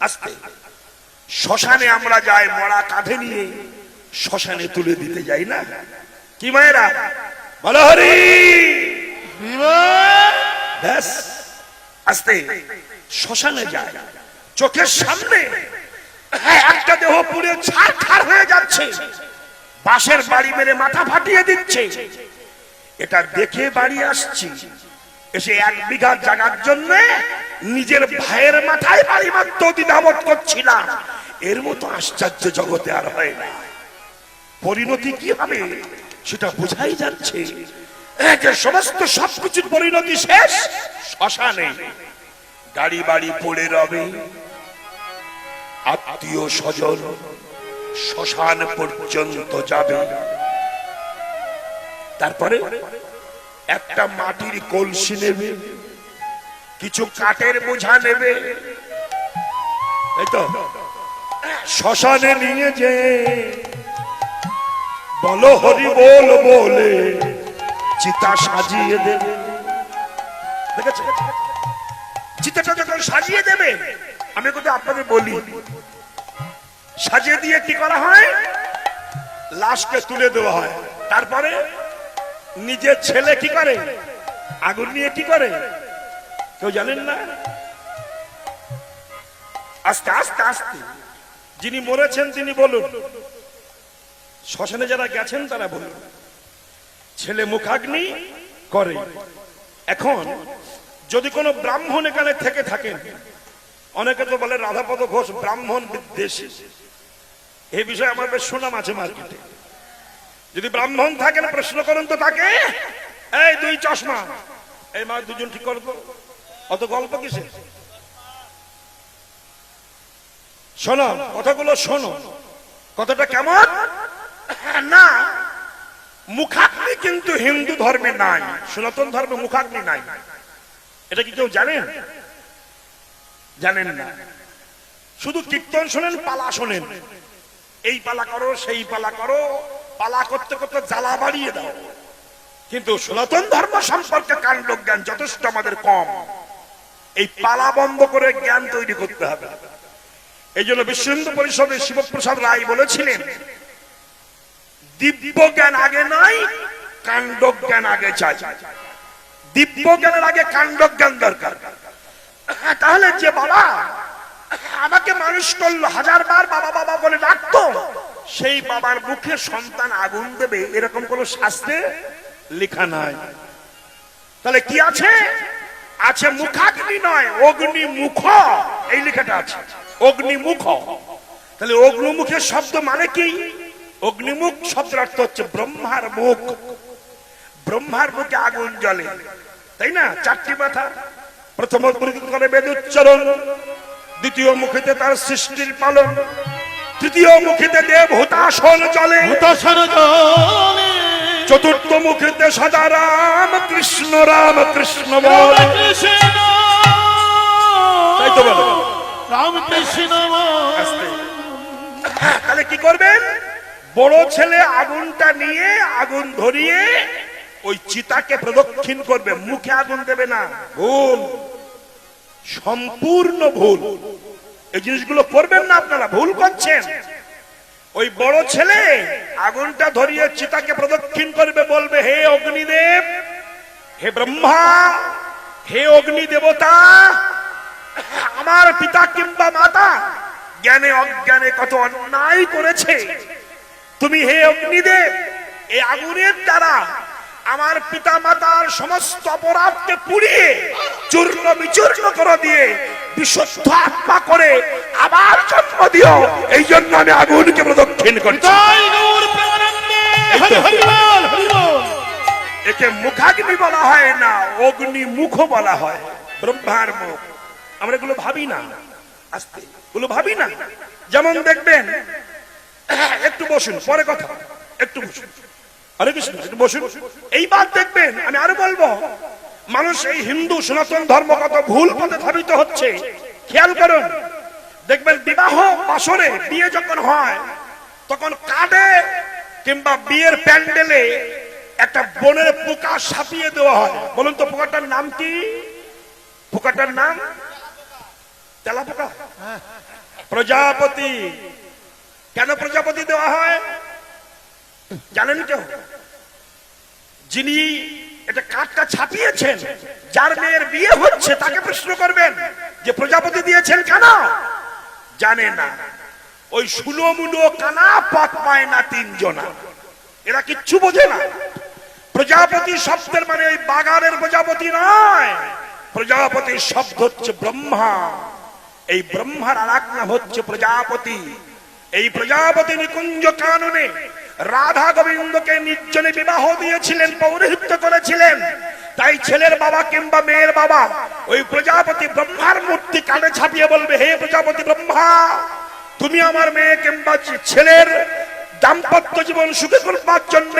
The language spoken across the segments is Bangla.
আস্তে। শ্মশানে আমরা যাই মরা কাঁধে নিয়ে শ্মশানে তুলে দিতে যাই না? কি মায়েরা? বলো হরি। আস্তে। শ্মশানে যায় চোখের সামনে হ্যাঁ, একটা দেহ পুড়ে ছাড় খার হয়ে যাচ্ছে। বাঁশের বাড়ি মেরে মাথা ফাটিয়ে দিচ্ছে। এটা দেখে বাড়ি আসছি। এসে এক বিঘা জায়গার জন্য নিজের ভাইয়ের মাথায় বাড়ি মারতে দ্বিধাবোধ করছিলাম। এর মতো আশ্চর্য জগতে আর হয় না। পরিণতি কি হবে সেটা বোঝাই যাচ্ছে। সমস্ত সবকিছুর পরিণতি শেষ, শ্মশানে। গাড়ি বাড়ি পড়ে রবে। আত্মীয় স্বজন শ্মশান পর্যন্ত যাবে। তারপরে একটা মাটির কলসি নেবে, কিছু কাঠের বোঝা নেবে। এই তো, শ্মশানে নিয়ে যে বলো হরি বল বলে চিতা সাজিয়ে দেবে। দেখেছে? চিতাটা যখন সাজিয়ে দেবে, আমি কিন্তু আপনাদের বলি, সাজিয়ে দিয়ে কি করা হয়? লাশকে তুলে দেওয়া হয়। তারপরে নিজের ছেলে কি করে? আগুন নিয়ে কি করে? কেউ জানেন না? আস্তে আস্তে আস্তে। যিনি মরেছেন, তিনি বলুন। শ্মশানে যারা গেছেন, তারা বলুন। ছেলে মুখাগ্নি করে। এখন যদি কোনো ব্রাহ্মণ এখানে থেকে থাকেন, অনেকে তো বলে রাধাপদ ঘোষ ব্রাহ্মণ বিদ্বেষী। এই বিষয়ে আমার বেশ সুনাম আছে মার্কেটে। যদি ব্রাহ্মণ থাকেন প্রশ্ন করুন তো তাকে। এই দুই চশমা। এই মা দুজন ঠিক করব অত গল্প কিসে শোনো, কথাগুলো শোনো। কথাটা কেমন? না, মুখাগ্নি কিন্তু হিন্দু ধর্মে নাই, সনাতন ধর্মে মুখাগ্নি নাই। এটা কি কেউ জানেন? জানেন না। শুধু কীর্তন শোনেন, পালা শোনেন। এই পালা করো, সেই পালা করো। পালা করতে করতে জ্বালা বাড়িয়ে দাও। কিন্তু সনাতন ধর্ম সম্পর্কে কাণ্ড জ্ঞান যথেষ্ট আমাদের কম। এই পালা বন্ধ করে জ্ঞান তৈরি করতে হবে। এই জন্য বিশ্ব হিন্দু পরিষদের শিবপ্রসাদ রায় বলেছিলেন, দিব্য জ্ঞান আগে নাই কাণ্ড জ্ঞান আগে চাই। দিব্য জ্ঞানের আগে কাণ্ড জ্ঞান দরকার। তাহলে যে বাবা, আমাকে মানুষ করল, হাজার বার বাবা বাবা বলে ডাকতো সেই বাবার মুখে সন্তান আগুন দেবে, এরকম কোন শাস্ত্রে লেখা নাই। তাহলে কি আছে? আছে মুখাগ্নি নয় অগ্নি মুখ এই লেখাটা আছে অগ্নি মুখ তাহলে অগ্নিমুখের শব্দ মানে কি? অগ্নিমুখ শব্দের অর্থ হচ্ছে ব্রহ্মার মুখ। ব্রহ্মার মুখে আগুন জ্বলে। তাই না? চারটি মাথা। প্রথম করে বেদ উচ্চারণ দ্বিতীয় মুখেতে তার সৃষ্টির পালন। তৃতীয় মুখেতে দেব চলে। হুতাশন জলে। চতুর্থ মুখেতে সদা রাম কৃষ্ণ রাম কৃষ্ণ বল। কৃষ্ণ তাই তো বলো। রাম কৃষ্ণ হ্যাঁ, তাহলে কি করবেন? বড় ছেলে আগুনটা নিয়ে আগুন ধরিয়ে ওই চিতাকে প্রদক্ষিণ করবে। মুখে আগুন দেবে না। ভুল সম্পূর্ণ ভুল। এই জিনিসগুলো করবেন না আপনারা, ভুল করছেন। ওই বড় ছেলে আগুনটা ধরিয়ে চিতাকে প্রদক্ষিণ করবে, বলবে, হে অগ্নিদেব, হে ব্রহ্মা, হে অগ্নি দেবতা, আমার পিতা কিংবা মাতা জ্ঞানে অজ্ঞানে কত অন্যায় করেছে। তুমি হে অগ্নিদেব এই আগুনের দ্বারা আমার পিতা মাতার সমস্ত অপরাধকে পুড়িয়ে চূর্ণ বিচূর্ণ করে দিয়ে বিশুদ্ধ আত্মা করে আবার জন্ম দিও। এই জন্য আমি আগুনকে প্রদক্ষিণ একে মুখাগ্নি বলা হয় না অগ্নি মুখ বলা হয়। ব্রহ্মার মুখ। আমরা এগুলো ভাবি না। আস্তে এগুলো ভাবি না। যেমন দেখবেন একটু বসুন পরে কথা। একটু বসুন। হরে কৃষ্ণ একটু বসুন। এইবার দেখবেন আমি আরও বলব মানুষ এই হিন্দু সনাতন ধর্ম কত ভুল পথে ধাবিত হচ্ছে? খেয়াল করুন। দেখবেন বিবাহ বাসরে বিয়ে যখন হয়, তখন কাঁধে কিংবা বিয়ের প্যান্ডেলে একটা বনের পোকা সাপিয়ে দেওয়া হয়। বলুন তো, পোকাটার নাম কি? পোকাটার নাম? তেলা পোকা প্রজাপতি। কেন প্রজাপতি দেওয়া হয়? জানেন কেউ? যিনি এটা কার্ডটা ছাপিয়েছেন? যার মেয়ের বিয়ে হচ্ছে, তাকে প্রশ্ন করবেন যে প্রজাপতি দিয়েছেন কেন? জানে না। ওই সুলো মুলো কানা পথ পায় না তিনজনা। এরা কিচ্ছু বোঝে না। প্রজাপতি শব্দের মানে ওই বাগানের প্রজাপতি নয়। প্রজাপতির শব্দ হচ্ছে ব্রহ্মা। এই ব্রহ্মার আর হচ্ছে প্রজাপতি। এই প্রজাপতি নিকুঞ্জ কাননে রাধা গোবিন্দকে নির্জনে বিবাহ দিয়েছিলেন, পৌরোহিত্য করেছিলেন। তাই ছেলের বাবা কিংবা মেয়ের বাবা ওই প্রজাপতি ব্রহ্মার মূর্তি কানে ছাপিয়ে বলবে, হে প্রজাপতি ব্রহ্মা, তুমি আমার মেয়ে কিংবা ছেলের দাম্পত্য জীবন সুখে করবার জন্য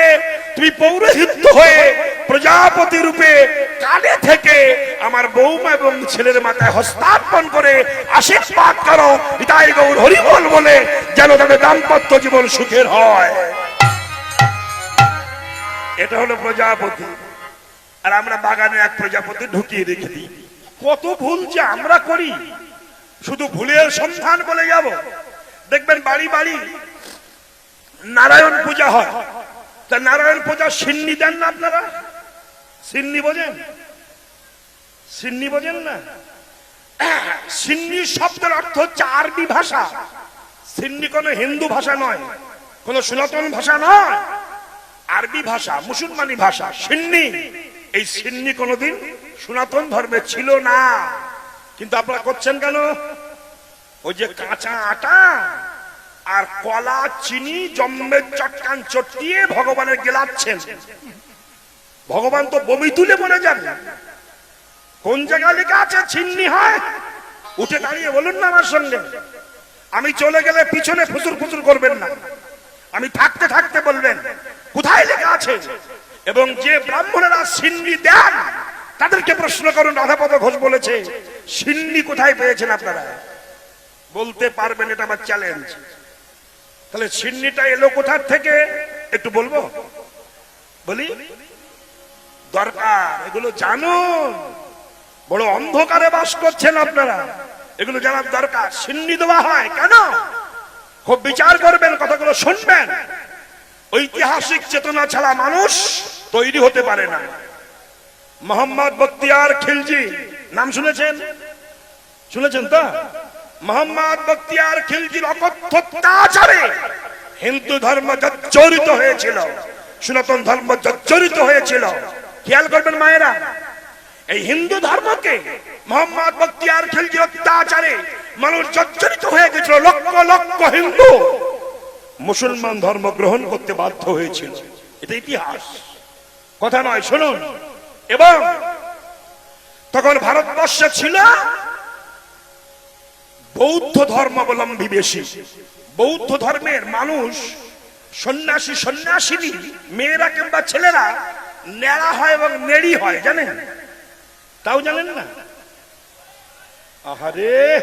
তুমি পৌরোহিত্য হয়ে প্রজাপতি রূপে কানে থেকে আমার বৌমা এবং ছেলের মাথায় হস্তার্পণ করে আশীর্বাদ করো। তাই গৌর হরিবল বলে, যেন তাদের দাম্পত্য জীবন সুখের হয়। এটা হলো প্রজাপতি। আর আমরা বাগানে এক প্রজাপতি ঢুকিয়ে রেখে দিই। কত ভুল যে আমরা করি। শুধু ভুলের সন্ধান বলে যাব। দেখবেন বাড়ি বাড়ি নারায়ণ পূজা হয়। তা নারায়ণ পূজা সিন্নি দেন না আপনারা? সিন্নি বোঝেন? সিন্নি বোঝেন না? সিন্নি শব্দের অর্থ হচ্ছে আরবি ভাষা। সিন্নি কোনো হিন্দু ভাষা নয়, কোনো সনাতন ভাষা নয়। আরবি ভাষা, মুসলমানি ভাষা, সিন্নি। এই সিন্নি কোনোদিন সনাতন ধর্মে ছিল না। কিন্তু আপনারা করছেন কেন? ওই যে কাঁচা আটা আর কলা, চিনি জম্মের চটকান চটিয়ে ভগবানের গেলাচ্ছেন ভগবান তো বমি তুলে মরে যান। কোন জায়গায় লেখা আছে, ছিন্নি হয়? উঠে দাঁড়িয়ে বলুন না আমার সঙ্গে। আমি চলে গেলে পিছনে ফুসুর ফুসুর করবেন না। আমি থাকতে থাকতে বলবেন, কোথায় লেখা আছে? এবং যে ব্রাহ্মণেরা সিন্নি দেন, তাদেরকে প্রশ্ন করুন, রাধাপদ ঘোষ বলেছে, সিন্নি কোথায় পেয়েছেন আপনারা? বলতে পারবেন, এটা আমার চ্যালেঞ্জ তাহলে সিন্নিটা এলো কোথার থেকে? একটু বলব? বলি? দরকার, এগুলো জানুন। বড় অন্ধকারে বাস করছেন আপনারা। এগুলো জানার দরকার। সিন্নি দেওয়া হয়, কেন? খুব বিচার করবেন, কথাগুলো শুনবেন। ঐতিহাসিক চেতনা ছাড়া মানুষ তৈরি হতে পারে না। মোহাম্মদ বক্তিয়ার খিলজি, নাম শুনেছেন? শুনেছেন তো? মোহাম্মদ বক্তিয়ার খিলজির অকথ্যাচারে হিন্দু ধর্ম জর্জরিত হয়েছিল। সনাতন ধর্ম জর্জরিত হয়েছিল। খেয়াল করবেন মায়েরা, এই হিন্দু ধর্মকে মোহাম্মদ বক্তিয়ার খিলজি অত্যাচারে মানুষ জর্জরিত হয়ে গেছিল, লক্ষ লক্ষ হিন্দু মুসলমান ধর্ম গ্রহণ করতে বাধ্য হয়েছিল। এটা ইতিহাস। কথা নয়, শুনুন। এবং তখন ভারতবর্ষে ছিল বৌদ্ধ ধর্মাবলম্বী বেশি। বৌদ্ধ ধর্মের মানুষ, সন্ন্যাসী, সন্ন্যাসিনী, মেয়েরা কিংবা ছেলেরা নেড়া হয় এবং নেড়ি হয়, জানেন? তাও জানেন না? আহারে!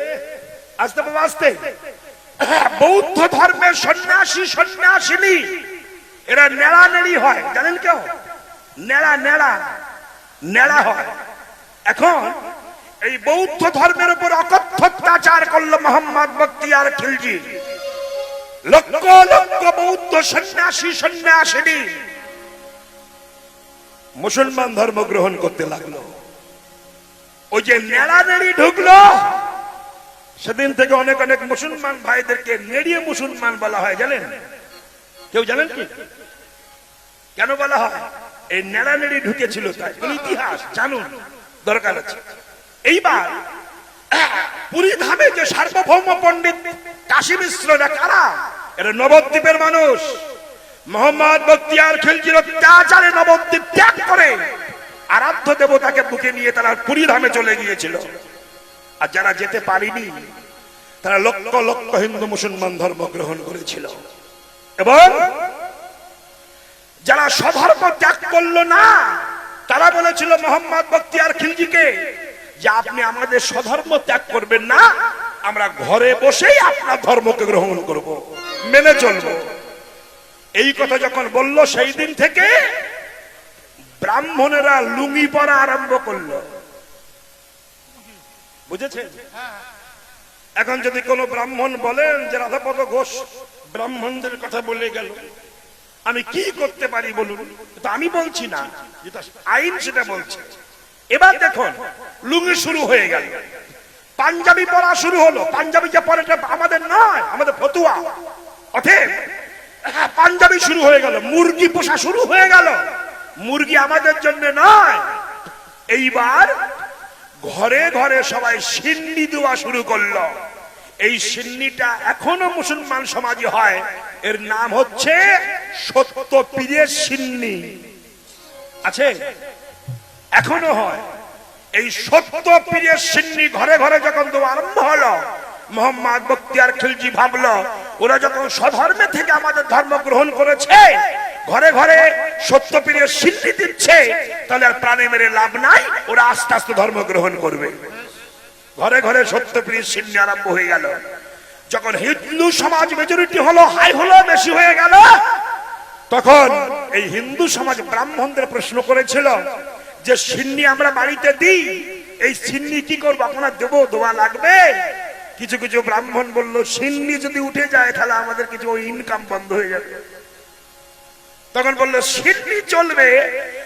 আস্তে আস্তে বৌদ্ধ ধর্মের সন্ন্যাসী, সন্ন্যাসিনী, এরা নেড়া নেড়ি হয়। জানেন কেউ? নেড়া নেড়া নেড়া হয়। এখন এই বৌদ্ধ ধর্মের উপর অকথ্য অত্যাচার করল মোহাম্মদ বক্তিয়ার খিলজি। লক্ষ লক্ষ বৌদ্ধ সন্ন্যাসী, সন্ন্যাসিনী মুসলমান ধর্ম গ্রহণ করতে লাগল। ওই যে নেড়া নেড়ি ঢুকলো সেদিন থেকে অনেক অনেক মুসলমান ভাইদেরকে নেড়িয়ে মুসলমান বলা হয়, জানেন? কেউ জানেন কি? কেন বলা হয়? এই নেড়া নেড়ি ঢুকেছিল তাই। ইতিহাস, জানুন, দরকার আছে। এইবার, পুরী ধামে যে সার্বভৌম পণ্ডিত কাশী মিশ্ররা কারা? এরা নবদ্বীপের মানুষ। মোহাম্মদ বক্তিয়ার খিলজির অত্যাচারে নবদ্বীপ ত্যাগ করে আরাধ্য দেবতাকে বুকে নিয়ে তারা পুরী ধামে চলে গিয়েছিল। আর যারা যেতে পারিনি, তারা লক্ষ লক্ষ হিন্দু মুসলমান ধর্ম গ্রহণ করেছিল। এবং যারা স্বধর্ম ত্যাগ করল না, তারা বলেছিল, মোহাম্মদ বক্তিয়ার খিলজিকে, যে আপনি আমাদের স্বধর্ম ত্যাগ করবেন না, আমরা ঘরে বসেই আপনার ধর্মকে গ্রহণ করব, মেনে চলবো। এই কথা যখন বলল, সেই দিন থেকে ব্রাহ্মণেরা লুঙ্গি পরা আরম্ভ করল। বুঝেছেন? এখন যদি কোনো ব্রাহ্মণ বলেন যে রাধাপদ ঘোষ ব্রাহ্মণদের কথা বলে গেল আমি কি করতে পারি বলুন? আমি বলছি না আইন সেটা বলছে। এবার দেখুন লুঙ্গি শুরু হয়ে গেল। পাঞ্জাবি পরা শুরু হলো। পাঞ্জাবি যে পরে আমাদের নয় আমাদের ফতুয়া। অতএব হ্যাঁ, পাঞ্জাবি শুরু হয়ে গেল মুরগি পোষা শুরু হয়ে গেল। মুরগি আমাদের জন্য নয়। এইবার ঘরে ঘরে সবাই সিন্নি দেওয়া শুরু করল। এই সিন্নিটা এখনও মুসলমান সমাজে হয়। এর নাম হচ্ছে সত্য পীরের সিন্নি। আছে? এখনও হয়। এই সত্য পীরের সিন্নি ঘরে ঘরে যখন তো আরম্ভ হলো, মোহাম্মদ বক্তিয়ার খিলজি ভাবলো, ওরা যখন স্বধর্মে থেকে আমাদের ধর্ম গ্রহণ করেছে ঘরে ঘরে সত্য পীরের সিন্নি দিচ্ছে, তাহলে আর প্রাণে মেরে লাভ নাই, ওরা আস্তে আস্তে ধর্ম গ্রহণ করবে। ঘরে ঘরে সত্য পীরের সিন্নি আরম্ভ হয়ে গেল। যখন হিন্দু সমাজ মেজরিটি হলো, হাই হলো বেশি হয়ে গেল, তখন এই হিন্দু সমাজ ব্রাহ্মণদের প্রশ্ন করেছিল যে, সিন্নি আমরা বাড়িতে দিই, এই সিন্নি কি করব, আপনার দেবো, দোয়া লাগবে? কিছু কিছু ব্রাহ্মণ বলল, সিন্নি যদি উঠে যায়, তাহলে আমাদের কিছু ইনকাম বন্ধ হয়ে যাবে। তখন বলল, সিন্নি চলবে,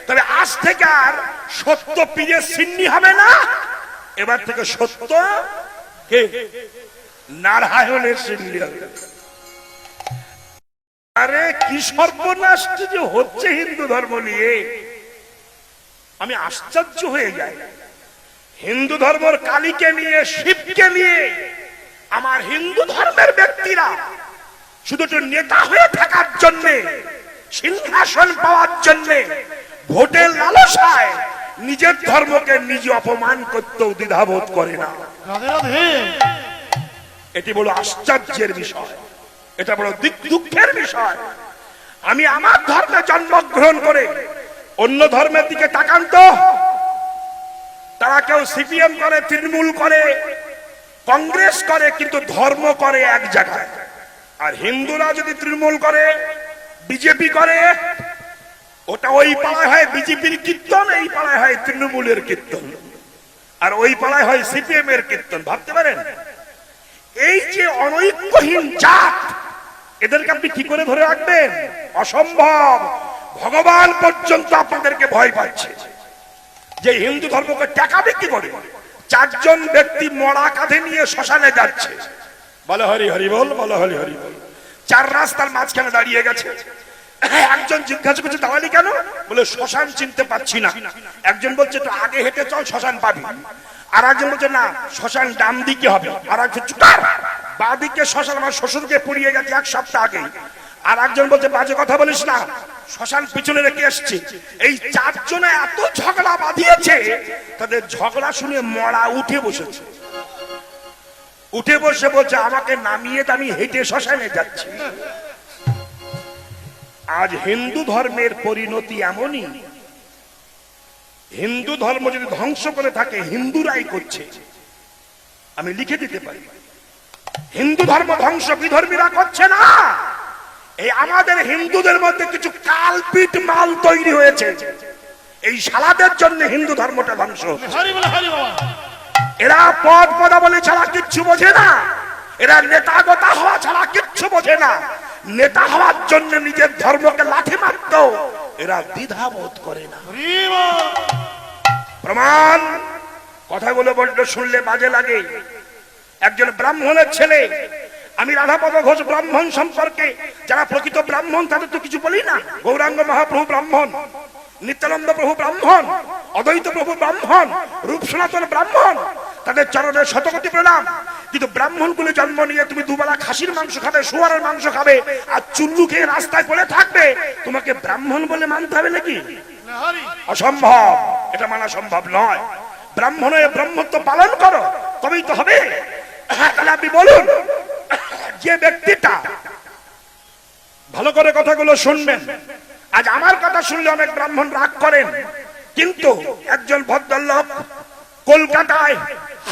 তবে আজ থেকে আর সত্য পীরের সিন্নি হবে না। এবার থেকে সত্য কে? নারায়ণের সিন্নি হবে। আরে, কি সর্বনাশ যে হচ্ছে হিন্দু ধর্ম নিয়ে? আমি আশ্চর্য হয়ে যাই। হিন্দু ধর্মের কালীকে নিয়ে, শিবকে নিয়ে আমার হিন্দু ধর্মের ব্যক্তিরা শুধু নেতা হয়ে থাকার জন্য সিংহাসন পাওয়ার জন্য ভোটের লালসায় নিজের ধর্মকে নিজে অপমান করতেও দ্বিধাবোধ করে না। এটি বড় আশ্চর্যের বিষয়। এটা বড় দুঃখের বিষয়। আমি আমার ধর্মে জন্মগ্রহণ করে অন্য ধর্মের দিকে তাকান তো। তারা কেউ সিপিএম করে তৃণমূল করে কংগ্রেস করে কিন্তু ধর্ম করে এক জায়গায়। আর হিন্দুরা যদি তৃণমূল করে বিজেপি করে, ওটা ওই পাড়ায় হয় বিজেপির কীর্তন, এই পাড়ায় হয় তৃণমূলের কীর্তন। আর ওই পাড়ায় হয় সিপিএম এর কীর্তন, ভাবতে পারেন? এই যে অনৈক্যহীন জাত, এদেরকে আপনি কি করে ধরে রাখবেন? অসম্ভব! ভগবান পর্যন্ত আপনাদেরকে ভয় পাচ্ছে। যে হিন্দু ধর্মকে টাকা বিক্রি করে, চারজন ব্যক্তি মরা কাঁধে নিয়ে শ্মশানে যাচ্ছে। বলে হরি হরি বল, বলে হরি হরি বল। চার রাস্তার মাঝখানে দাঁড়িয়ে গেছে। একজন জিজ্ঞাসা করছে দাঁড়ালি কেন? বলে, শ্মশান চিনতে পারছি না। একজন বলছে, তো আগে হেঁটে চল, শ্মশান পাবি। আর একজন বলছে, না, শ্মশান ডান দিকে হবে। আর একজন চুকার বা দিকে শ্মশান, আমার শ্বশুরকে পুড়িয়ে গেছে এক সপ্তাহ আগে আর একজন বলছে, বাজে কথা বলিস না। শ্মশান পিছনে রেখে এসছে। এই চারজনে এত ঝগড়া বাঁধিয়েছে, তাদের ঝগড়া শুনে মরা উঠে বসেছে। উঠে বসে বলছে, আমাকে নামিয়ে আমি হেঁটে শ্মশানে যাচ্ছি। আজ হিন্দু ধর্মের পরিণতি এমনই। হিন্দু ধর্ম যদি ধ্বংস করে থাকে, হিন্দুরাই করছে। আমি লিখে দিতে পারি। হিন্দু ধর্ম ধ্বংস বিধর্মীরা করছে না। এই আমাদের হিন্দুদের মধ্যে কিছু কালপিট মাল তৈরি হয়েছে। এই সালাদের জন্য হিন্দু ধর্মটা ধ্বংস হচ্ছে। এরা পদ পদাবলী ছাড়া কিচ্ছু বোঝে না। এরা নেতা গোতা হওয়া ছাড়া কিচ্ছু বোঝে না। নেতা হওয়ার জন্য নিজের ধর্মকে লাঠি মারত। এরা দ্বিধা বোধ করে না। প্রমাণ, কথাগুলো বলতে শুনলে বাজে লাগে। একজন ব্রাহ্মণের ছেলে, আমি রাধাপদ ঘোষ ব্রাহ্মণ সম্পর্কে, যারা প্রকৃত ব্রাহ্মণ, তাদের তো কিছু বলি না। গৌরাঙ্গ মহাপ্রভু ব্রাহ্মণ, নিত্যানন্দ প্রভু ব্রাহ্মণ, অদ্বৈত প্রভু ব্রাহ্মণ, রূপ সনাতন ব্রাহ্মণ তাদের চরণের শতকোটি প্রণাম। কিন্তু ব্রাহ্মণ কুলে জন্ম নিয়ে তুমি দুবেলা খাসির মাংস খাবে শুয়ারের মাংস খাবে আর চুল্লু খেয়ে রাস্তায় পড়ে থাকবে তোমাকে ব্রাহ্মণ বলে মানতে হবে নাকি? অসম্ভব। এটা মানা সম্ভব নয়। ব্রাহ্মণ হয়ে ব্রহ্মত্ব পালন করো তবেই তো হবে। হ্যাঁ, আপনি বলুন যে ব্যক্তিটা ভালো করে কথাগুলো শুনবেন। আজ আমার কথা শুনলে অনেক ব্রাহ্মণ রাগ করেন কিন্তু একজন ভদ্রলোক কলকাতায়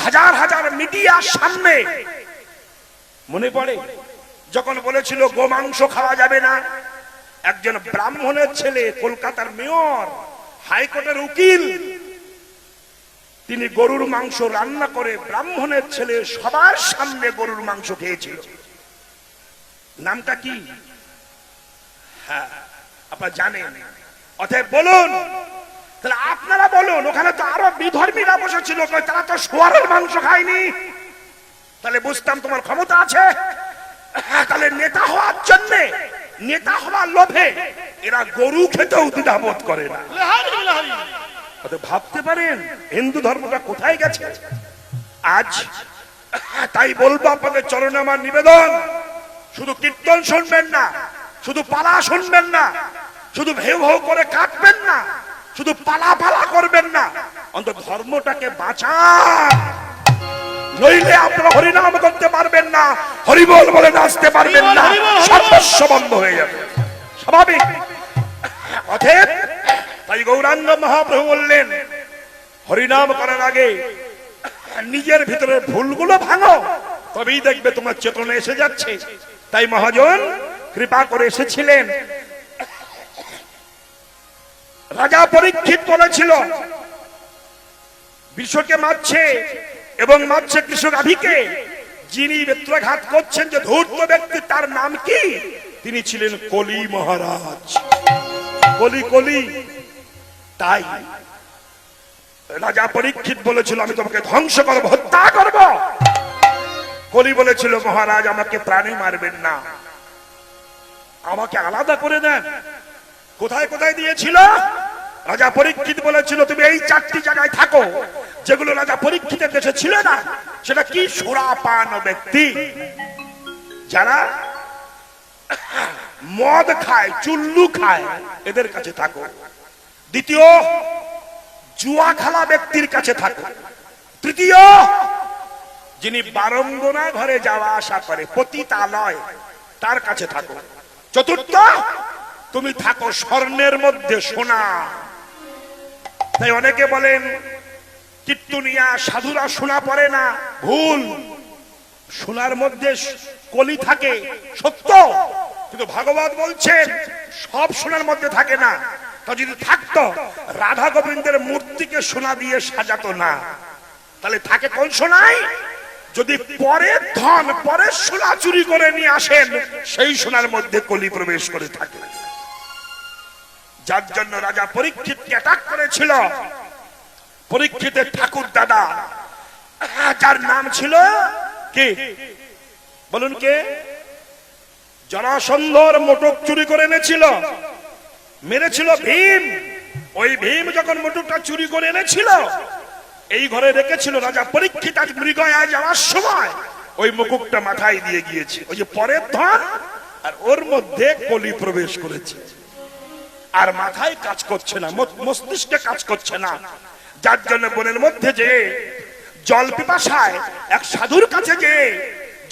হাজার হাজার মিডিয়ার সামনে। মনে পড়ে? যখন বলেছিল গোমাংস খাওয়া যাবে না। একজন ব্রাহ্মণের ছেলে, কলকাতার মেয়র, হাইকোর্টের উকিল, তিনি গরুর মাংস রান্না করে ব্রাহ্মণের ছেলে সবার সামনে গরুর মাংস খেয়েছিল। নামটা কি? হ্যাঁ আপনার জানেন। অতএব বলুন তাহলে আপনারা বলুন ওখানে তো আরও বিধর্মীরা বসেছিল তারা তো সোয়ারের মাংস খায়নি। তাহলে বুঝতাম তোমার ক্ষমতা আছে। হ্যাঁ, তাহলে নেতা হওয়ার জন্য নেতা হওয়ার লোভে এরা গরু খেতেও দ্বিধাবোধ করে না। অতএব ভাবতে পারেন হিন্দু ধর্মটা কোথায় গেছে? আজ তাই বলব আপনাদের চরণে আমার নিবেদন। শুধু কীর্তন শুনবেন না শুধু পালা শুনবেন না শুধু ভেউ ভেউ করে কাটবেন না। শুধু পালা পালা করবেন না অন্তত ধর্মটাকে বাঁচান। নইলে আপনারা হরিনাম করতে পারবেন না হরিবল বলে নাচতে পারবেন না। সর্বস্ব বন্ধ হয়ে যাবে। স্বাভাবিক। অতএব তাই গৌরাঙ্গ মহাপ্রভু বললেন হরিনাম করার আগে নিজের ভিতরে ভুলগুলো ভাঙো তবেই দেখবে তোমার চেতনা এসে যাচ্ছে। তাই মহাজন কৃপা করে এসেছিলেন। রাজা পরীক্ষিত বলেছিল বিশ্বকে মারছে এবং মারছে কৃষক আভিকে যিনি বেত্রাঘাত করছেন যে ধূর্ত ব্যক্তি, তার নাম কি? তিনি ছিলেন কলি মহারাজ। কলি কলি, তাই রাজা পরীক্ষিত বলেছিল, আমি তোমাকে ধ্বংস করব, হত্যা করব। কলি বলেছিল, মহারাজ, আমাকে প্রাণী মারবেন না। আমাকে আলাদা করে দেন। কোথায় কোথায় দিয়েছিল? রাজা পরীক্ষিত বলেছিল, তুমি এই চারটি জায়গায় থাকো, যেগুলো রাজা পরীক্ষিতের দেশে ছিল না, সেটা কি সুরাপান ব্যক্তি? যারা মদ খায়, চুল্লু খায়, এদের কাছে থাকো। দ্বিতীয়, জুয়া খেলা ব্যক্তির কাছে থাকো। তৃতীয়, যিনি বারঙ্গনা ঘরে যাওয়া আসা করে, পতিতালয়, তার কাছে থাকো। চতুর্থ, তুমি থাকো স্বর্ণের মধ্যে সোনা। তাই অনেকে বলেন কীর্তনিয়া সাধুরা সোনা পড়ে না, ভুল। সোনার মধ্যে কলি থাকে, সত্য। কিন্তু ভাগবত বলছেন সব সোনার মধ্যে থাকে না। তা যদি থাকতো, রাধা গোবিন্দের মূর্তিকে সোনা দিয়ে সাজাতো না। তাহলে থাকে কোন সোনায় যদি পরের ধন পরের সোনা চুরি করে নিয়ে আসেন, সেই সোনার মধ্যে কলি প্রবেশ করে থাকে। যার জন্য রাজা পরীক্ষিতকে অ্যাটাক করেছিল। পরীক্ষিতের ঠাকুর দাদা। যার নাম ছিল কে? বলুন কে? জরাসন্ধর মোটক চুরি করে এনেছিল। মেরেছিল ভীম। ওই ভীম যখন মোটকটা চুরি করে এনেছিল, এই ঘরে রেখেছিল রাজা পরীক্ষিত আজ মৃগয়া যাওয়ার সময়। ওই মুকুটটা মাথায় দিয়ে গিয়েছে। ওই যে পরের ধন আর ওর মধ্যে কলি প্রবেশ করেছে। আর মাথায় কাজ করছে না মস্তিষ্কে কাজ করছে না। যার জন্য বনের মধ্যে যে জল পিপাসায় এক সাধুর কাছে যে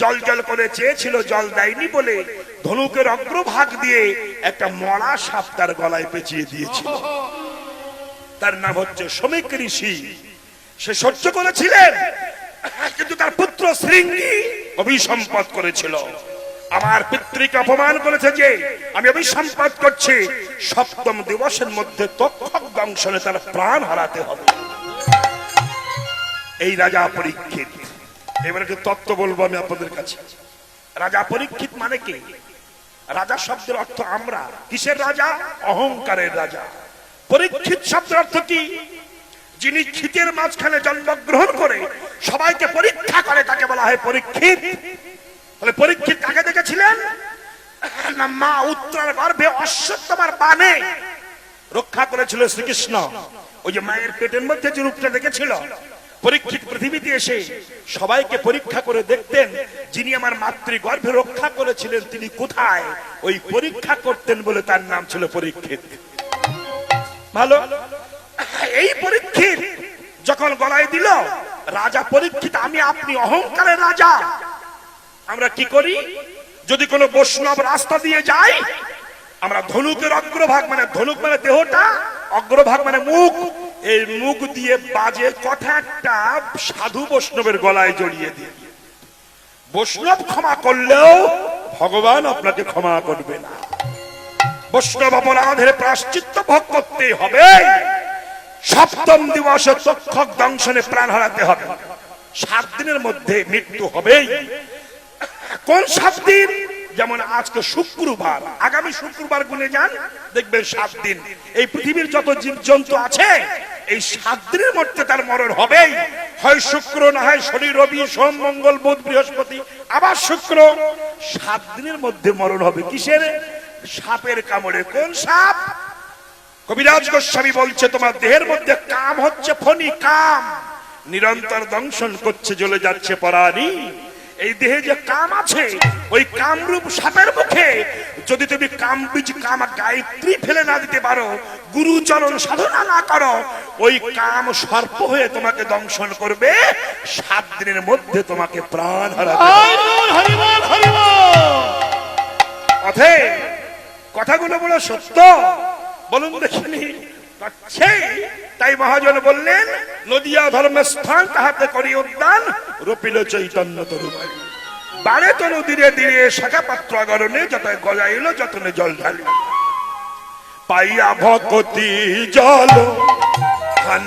জল জল করে চেয়েছিল, জল দেয়নি বলে ধনুকের অগ্রভাগ দিয়ে একটা মরা সাপ তার গলায় পেঁচিয়ে দিয়েছিল। তার নাম হচ্ছে শ্রমিক ঋষি। সে সহ্য করেছিলেন, কিন্তু তার পুত্র শৃঙ্গি অভিসম্পদ করেছিল। আমার পিতৃকে অপমান করেছে যে আমি অভিসম্পদ করছি। সপ্তম দিবসের মধ্যে তক্ষক দংশনে তার প্রাণ হারাতে হবে। এই রাজা পরীক্ষিত। এবার একটু তত্ত্ব বলব আমি আপনাদের কাছে। রাজা পরীক্ষিত মানে কি? রাজা শব্দের অর্থ আমরা। কিসের রাজা? অহংকারের রাজা। পরীক্ষিত শব্দের অর্থ কি? যিনি ক্ষিতের মাঝখানে জন্মগ্রহণ করে সবাইকে পরীক্ষা করে তাকে বলা হয় পরীক্ষিত। তাহলে পরীক্ষিত কাকে দেখেছিলেন? না, মা উত্তরার গর্ভে অশ্বত্থমার বানে রক্ষা করেছিল শ্রীকৃষ্ণ। ওই যে মায়ের পেটের মধ্যে যে রূপটা দেখেছিল, পরীক্ষিত পৃথিবীতে এসে সবাইকে পরীক্ষা করে দেখতেন, যিনি আমার মাতৃ গর্ভে রক্ষা করেছিলেন, তিনি কোথায়? ওই পরীক্ষা করতেন বলে তার নাম ছিল পরীক্ষিত। ভালো? এই পরীক্ষিত যখন গলায় দিল, রাজা পরীক্ষিত, আমি আপনি অহংকারের রাজা। আমরা কি করি? যদি কোনো বৈষ্ণব রাস্তা দিয়ে যাই, আমরা ধনুকের অগ্রভাগ মানে ধনুক মানে দেহটা, অগ্রভাগ মানে মুখ। এই মুখ দিয়ে বাজে কথা একটা সাধু বৈষ্ণবের গলায় জড়িয়ে দিই। বৈষ্ণব ক্ষমা করলেও ভগবান আপনাকে ক্ষমা করবে না। বৈষ্ণব অপরাধের প্রাশ্চিত্য ভোগ করতে হবে। সপ্তম দিবসে তক্ষক দংশনে প্রাণ হারাতে হবে। সাত দিনের মধ্যে মৃত্যু হবেই। কোন সাত দিন? যেমন আজকে শুক্রবার। আগামী শুক্রবার গুনে যান, দেখবেন সাত দিন। এই পৃথিবীর যত জীবজন্তু আছে, এই সাত দিনের মধ্যে তার মরণ হবেই। হয় শুক্র, না হয় শনি, রবি, সোম, মঙ্গল, বুধ, বৃহস্পতি, আবার শুক্র। সাত দিনের মধ্যে মরণ হবে কিসের? সাপের কামড়ে। কোন সাপ? কবিরাজ গোস্বামী বলছে, তোমার দেহের মধ্যে কাম হচ্ছে, ফণি কাম। নিরন্তর দংশন করছে, জ্বলে যাচ্ছে পরানি এই দেহে যে কাম আছে ওই কামরূপ সাপের মুখে যদি তুমি কাম বীজ কাম গায়ত্রী ফেলে না দিতে পারো গুরুচরণ সাধনা না করো ওই কাম সর্প হয়ে তোমাকে দংশন করবে সাত দিনের মধ্যে তোমাকে প্রাণ হারাবে অথে কথাগুলো বলো সত্য। বলুন দেখিনি তাই মহাজন বললেন, নদিয়া ধর্মের স্থান তাহাতে করি উদ্যান, রপিল চৈতন্য তরুবাই বারে তনু ধীরে ধীরে শাখা পাত্র গরণে যত গজাইল, যতনে জল ঢালি পাইয়া ভকতি জল,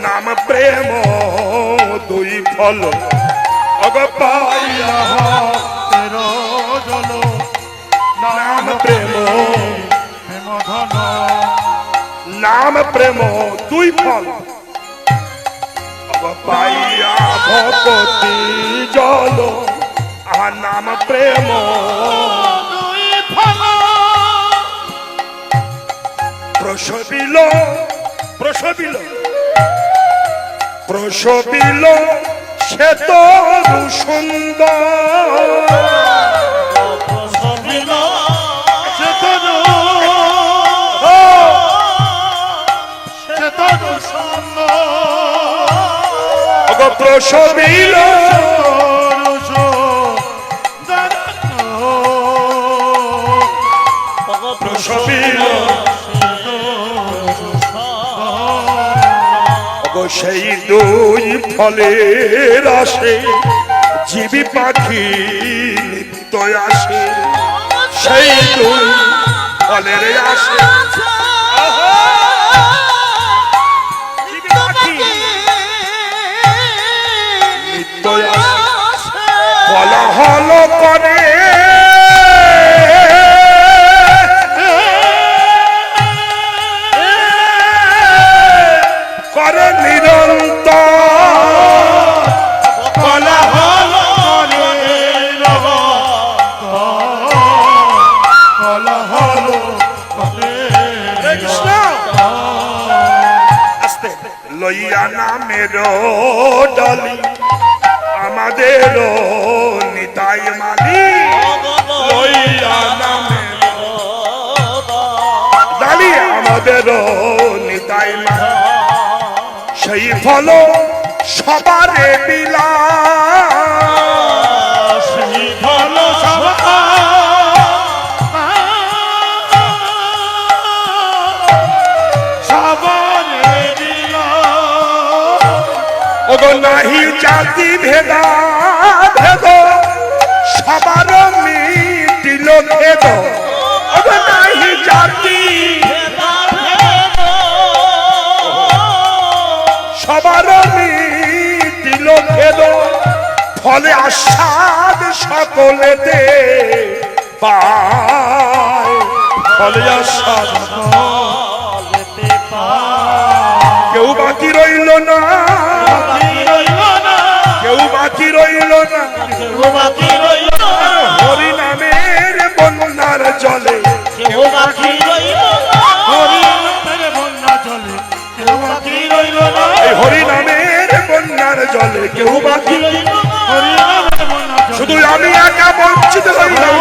নাম প্রেম, দুই ফল। অগ পাইয়া জল, নাম প্রেম প্রেম ধন। নাম প্রেম দুই ফল। পাইয়া ভকতি জল আহা নাম প্রেম। প্রসবিল প্রসবিল। প্রসবিল সে তরু সুন্দর। প্রসবিল অগ সেই দুই ফলের আসে জীবী পাখি নিত্য আসে। সেই দুই ফলের আসে। ডালি আমাদের নিতাই মালি। লইয়া ডালি আমাদের নিতাই মালি। সেই ফল সবারে বিলা জাতি ভেদা ভেদ, সবার মিটিল ভেদ। জাতি সবার মিটিল ভেদ, ফলে আস্বাদ সকলেতে পায়। ফলে আস্বাদ কেউ বাকি রইল না। কেউ বাকি রইল না। হরি নামের বন্যার জলে। এই হরি নামের বন্যার জলে। কেউ বাকি শুধু আমি একা বঞ্চিত হইলাম